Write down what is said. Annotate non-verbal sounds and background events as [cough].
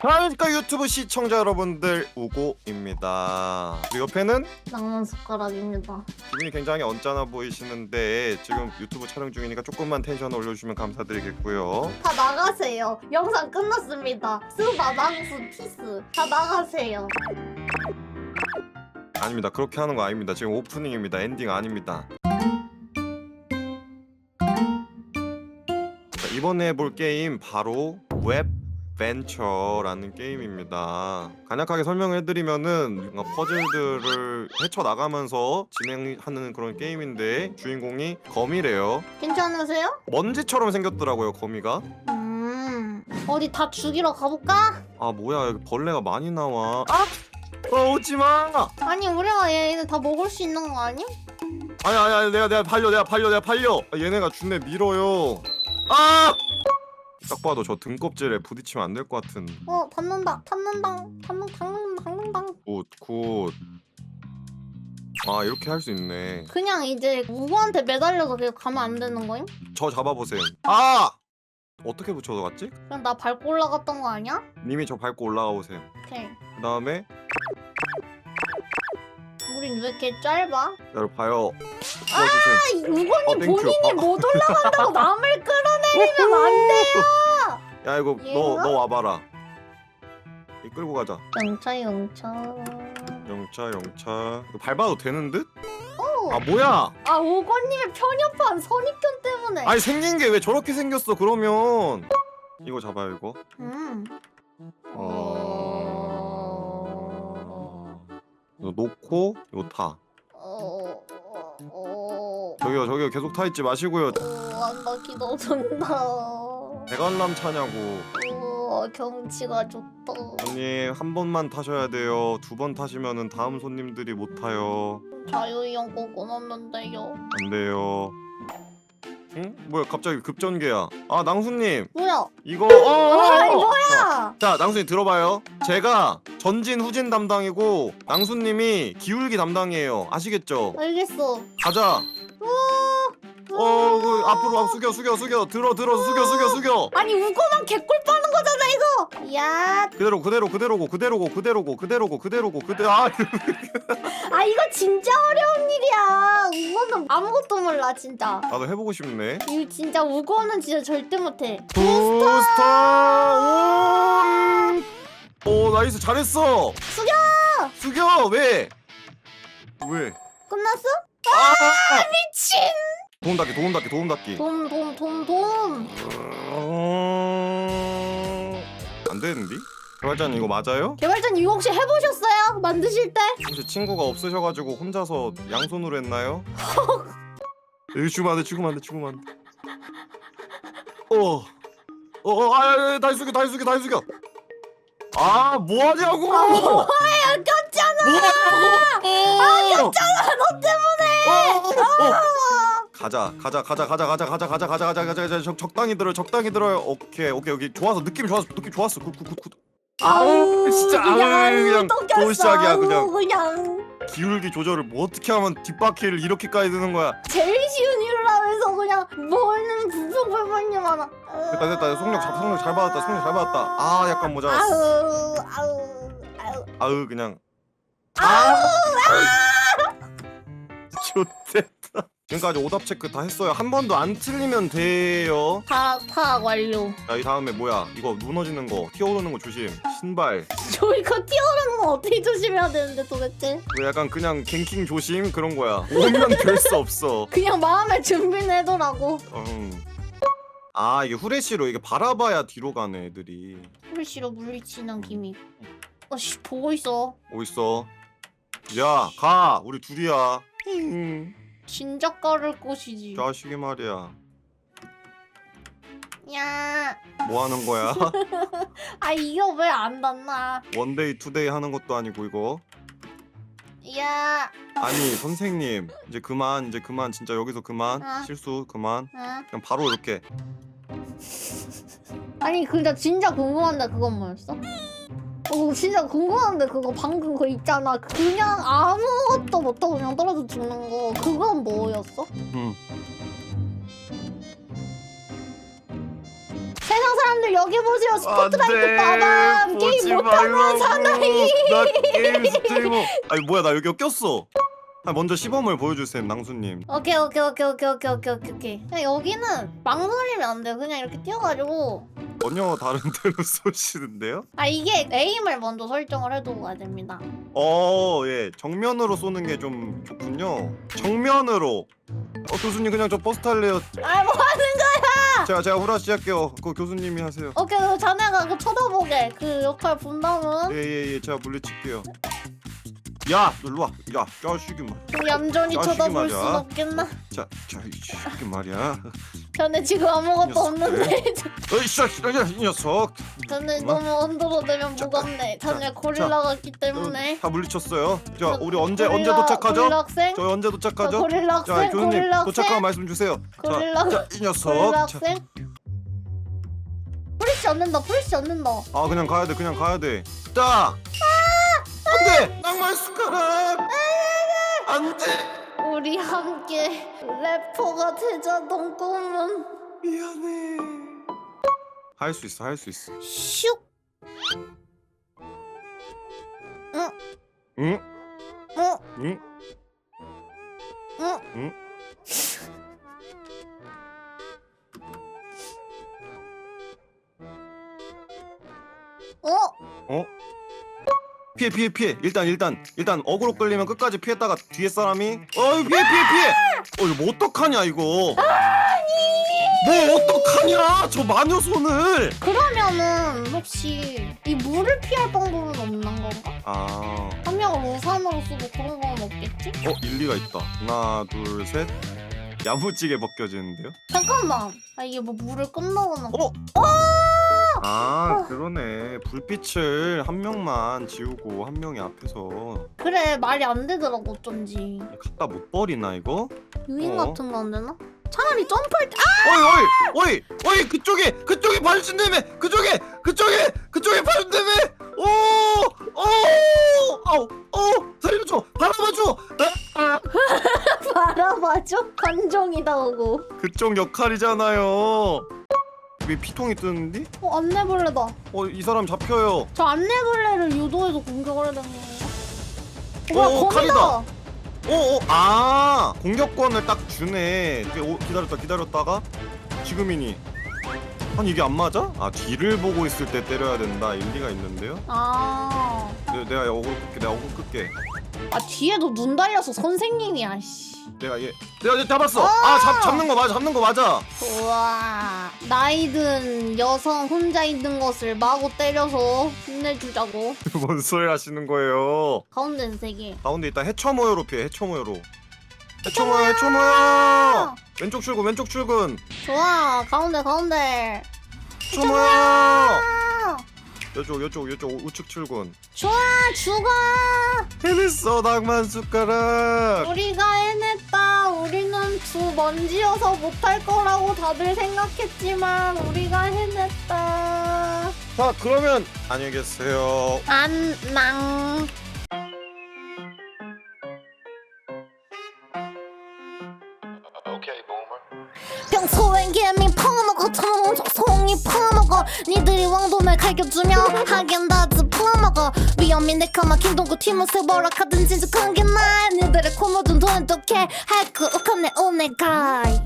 그러니까 유튜브 시청자 여러분들 우고입니다. 그리고 옆에는 낭만 숟가락입니다. 기분이 굉장히 언짢아 보이시는데 지금 유튜브 촬영 중이니까 조금만 텐션 올려주시면 감사드리겠고요. 다 나가세요. 영상 끝났습니다. 스바 망수 피스 다 나가세요. 아닙니다. 그렇게 하는 거 아닙니다. 지금 오프닝입니다. 엔딩 아닙니다. 자, 이번에 볼 게임 바로 웹 벤처라는 게임입니다. 간략하게 설명을 해드리면은 뭔가 퍼즐들을 헤쳐나가면서 진행하는 그런 게임인데 주인공이 거미래요. 괜찮으세요? 먼지처럼 생겼더라고요 거미가. 음 어디 다 죽이러 가볼까? 아 뭐야 여기 벌레가 많이 나와. 아! 어 오지 마! 아니 우리가 얘네 다 먹을 수 있는 거 아니야? 아니 아니 아니 내가 내가 팔려 내가 팔려 내가 팔려 아, 얘네가 준내 밀어요 아! 딱 봐도 저 등껍질에 부딪히면 안 될 것 같은 어 닿는다 닿는다 닿는 닿는 닿는다. 굿굿 아 이렇게 할 수 있네 그냥 이제 우고한테 매달려서 계속 가면 안 되는 거임? 저 잡아보세요 아! 어떻게 붙여서 갔지? 그냥 나 밟고 올라갔던 거 아니야? 님이 저 밟고 올라가 보세요 오케이. 그 다음에 우린 왜 이렇게 짧아? 여러분 봐요 아, 찍어주세요 이 우고님 어, 땡큐. 본인이 어. 못 올라간다고 [laughs] 남을 끌어 내리면 안 돼요. 야 이거 너 얘가? 너 와봐라 이 끌고 가자 영차 영차. 영차 영차 이거 밟아도 되는 듯? 오. 아 뭐야 아 우고님의 편협한 선입견 때문에. 아니 생긴 게 왜 저렇게 생겼어 그러면 이거 잡아요 이거 음. 어... 이거 놓고 이거 타. 저기요 저기요 계속 타 있지 마시고요 어. 안나 기도된다. 대관람 차냐고 어. 경치가 좋다. 언니 한 번만 타셔야 돼요 두 번 타시면은 다음 손님들이 못 타요 자유형 꽂아놨는데요. 안 돼요 응? 뭐야 갑자기 급전개야 아 낭수님 뭐야? 이거 어! 아이 자, 뭐야? 자 낭수님 들어봐요 제가 전진 후진 담당이고 낭수님이 기울기 담당이에요 아시겠죠? 알겠어. 가자 어, 그 앞으로 앞 숙여 숙여 숙여 들어 들어 숙여 숙여 숙여. 아니 우고만 개꿀 빠는 거잖아 이거. 야, 그대로 그대로 그대로고 그대로고 그대로고 그대로고 그대로고 그대 아 [laughs] 아 이거 진짜 어려운 일이야. 우고는 아무것도 몰라 진짜. 나도 해보고 싶네. 이거 진짜 우고는 진짜 절대 못해. 부스터 온. 오 나이스 잘했어. 숙여. 숙여 왜? 왜? 끝났어? 아 미친. 도움 닫기 도움 닫기 도움 닫기. 돔 돔. 어... 안 되는데? 개발자님 이거 맞아요? 개발자님 이거 혹시 해보셨어요? 만드실 때? 혹시 친구가 없으셔가지고 혼자서 양손으로 했나요? [laughs] 여기 죽으면 안돼 죽으면 안돼 죽으면 안돼 어 어 어 아야 다시 숙여 다시 숙여 다시 숙여 아 뭐 하냐고 아 뭐야 꼈잖아. 뭐하냐고 아 꼈잖아 너 때문에. 가자 가자 가자 가자 가자 가자 가자 가자 가자 가자 가자 적, 적당히 들어요 적당히 들어요 오케이 오케이 오케이 좋았어 느낌 좋았어 느낌 좋았어 굿굿굿굿 아우 진짜 아우 그냥 또 시작이야 그냥 아우, 그냥 기울기 조절을 뭐 어떻게 하면 뒷바퀴를 이렇게까지 드는 거야 제일 쉬운 일을 하면서 그냥 뭐는 불평불만이 많아. 됐다 됐다 속력 잘 속력 잘 받았다 속력 잘 받았다 아 약간 모자랐어 아우 아우 아우 아으 그냥 아우 좋됐다 지금까지 오답 체크 다 했어요. 한 번도 안 틀리면 돼요. 파악 파악 완료. 자 이 다음에 뭐야? 이거 무너지는 거 튀어오르는 거 조심. 신발. [laughs] 저 이거 뛰어오르는 거 어떻게 조심해야 되는데 도대체? 그 약간 그냥 갱킹 조심? 그런 거야. 오면 될 [laughs] 수 없어. 그냥 마음의 준비는 해두라고. 음. 아 이게 후레쉬로 이게 바라봐야 뒤로 가네 애들이. 후레쉬로 물리치는 기믹. 어씨 보고 있어. 뭐 있어. 야 가! 우리 둘이야. 음, 진작 가를 곳이지. 자식이 말이야 야, 뭐 하는 거야 [laughs] 아 이거 왜 안 닿나? 원데이 투데이 하는 것도 아니고 이거 야, 아니 선생님 이제 그만 이제 그만 진짜 여기서 그만 아. 실수 그만 응? 그냥 바로 이렇게 아니 근데 진짜 궁금한데 그건 뭐였어? 어 진짜 궁금한데 그거 방금 그 있잖아. 그냥 아무것도 못하고 그냥 떨어져 죽는 거. 그건 뭐였어? 음. 세 세상 사람들 여기 보세요. 스포트라이트 빠밤. 게임 못하는. 사나이. 나 게임 스트리머. 아니 뭐야 나 여기 꼈어 아, 먼저 시범을 보여주세요 낭수님 오케이 오케이 오케이 오케이 오케이 오케이 오케이 오케이 그냥 여기는 망설이면 안 돼요 그냥 이렇게 뛰어가지고 전혀 다른 데로 [laughs] 쏘시는데요? 아 이게 에임을 먼저 설정을 해두고 가야 됩니다 어, 예. 정면으로 쏘는 게 좀 좋군요. 정면으로. 어, 교수님 그냥 저 버스 탈래요. 아 뭐 하는 거야 제가 제가 후라시 할게요. 그 교수님이 하세요. 오케이 그럼 자네가 그 쳐다보게 그 역할 분담은 예, 예, 예. 제가 물리칠게요. 야, 너 일로 와. 야, 자식이 말. 그 얌전히 자식이 쳐다볼. 순 없겠나 자, 자, 이 새끼 말이야. 자네 지금 아무것도 녀석. 없는데 [laughs] 어이, 씨, 이 녀석. 자네 뭐? 너무 언더로되면 자, 무겁네 자네 자, 고릴라 같기 때문에 다 물리쳤어요. 자, 저 우리 언제 언제 고릴라- 도착하죠? 고릴라 학생? 저희 언제 저 도착하죠? 고릴라 자, 학생 교수님 고릴라 도착하면 학생 말씀 주세요. 고릴라- 자, 자, 이 녀석. 고릴라 자, 학생 프리시 얻는다 프리시 얻는다 아 그냥 가야 돼 그냥 가야 돼. 딱. 안돼 낭만 숟가락. 안 돼. 우리 함께 래퍼가 되자 넌 꿈은 미안해. 할 수 있어 할 수 있어. 슉 응? 응? 응? 응? 응? 어? 어? 피해 피해 피해. 일단 일단 일단 어그로 끌리면 끝까지 피했다가 뒤에 사람이 어이 피해 피해 피해. 어 이거 뭐 어떡하냐 이거. 뭐 어떡하냐 저 마녀 손을. 그러면은 혹시 이 물을 피할 방법은 없는 건가? 아. 한 명을 우산으로 쓰고 그런 건 없겠지? 어 일리가 있다. 하나 둘 셋. 야무지게 벗겨지는데요? 잠깐만 아 이게 뭐 물을 끈다거나 어? 아 그러네. 불빛을 한 명만 지우고 한 명이 앞에서. 그래 말이 안 되더라고 어쩐지. 갖다 못 버리나 이거? 유인 어. 같은 거 안 되나? 차라리 점프할 때 아! 어이 어이 어이 어이 그쪽에 그쪽에 봐준다며 그쪽에 그쪽에 그쪽에 봐준다며 오오 아우 어 살려줘! 바라봐줘! 아, 아. [laughs] 바라봐줘. 관종이다 오고 그쪽 역할이잖아요 왜 피통이 뜨는데? 어 안내벌레다 어 이 사람 잡혀요 저 안내벌레를 유도해서 공격을 해야 되는 건가? 어, 뭐야 어, 거미다. 오오 아 공격권을 딱 주네 이게 오, 기다렸다 기다렸다가 지금이니 아니 이게 안 맞아? 아 뒤를 보고 있을 때 때려야 된다 일리가 있는데요? 아, 내, 내가 어그로 끌게 내가 어그로 끌게 아 뒤에도 눈 달려서 선생님이야 씨. 내가 얘 내가 얘 잡았어. 아! 잡, 잡는 거 맞아 잡는 거 맞아. 우와 나이든 여성 혼자 있는 것을 마구 때려서 힘내주자고. [laughs] 뭔 소리 하시는 거예요? 가운데는 세개. 가운데 있다. 해처 모여로 피해 해처 모여로. 해처 모여 해처 모여! 왼쪽 출근 왼쪽 출근. 좋아 가운데 가운데. 해처 모여! 아, 요쪽 요쪽 요쪽 우측 출근. 좋아 죽어! 해냈어 낭만 숟가락. 우리가 해냈다. 우리는 두 먼지여서 못할 거라고 다들 생각했지만 우리가 해냈다. 자 그러면 안녕히 계세요. 안녕 니들이 왕돈을 갈겨주면 하겐다즈 퍼먹어. 위험이 내카마킨 동구 티모스 뭐라카든 진짜 큰게 나 니들의 코모든 돈 어떻게 할거 없네 오네가이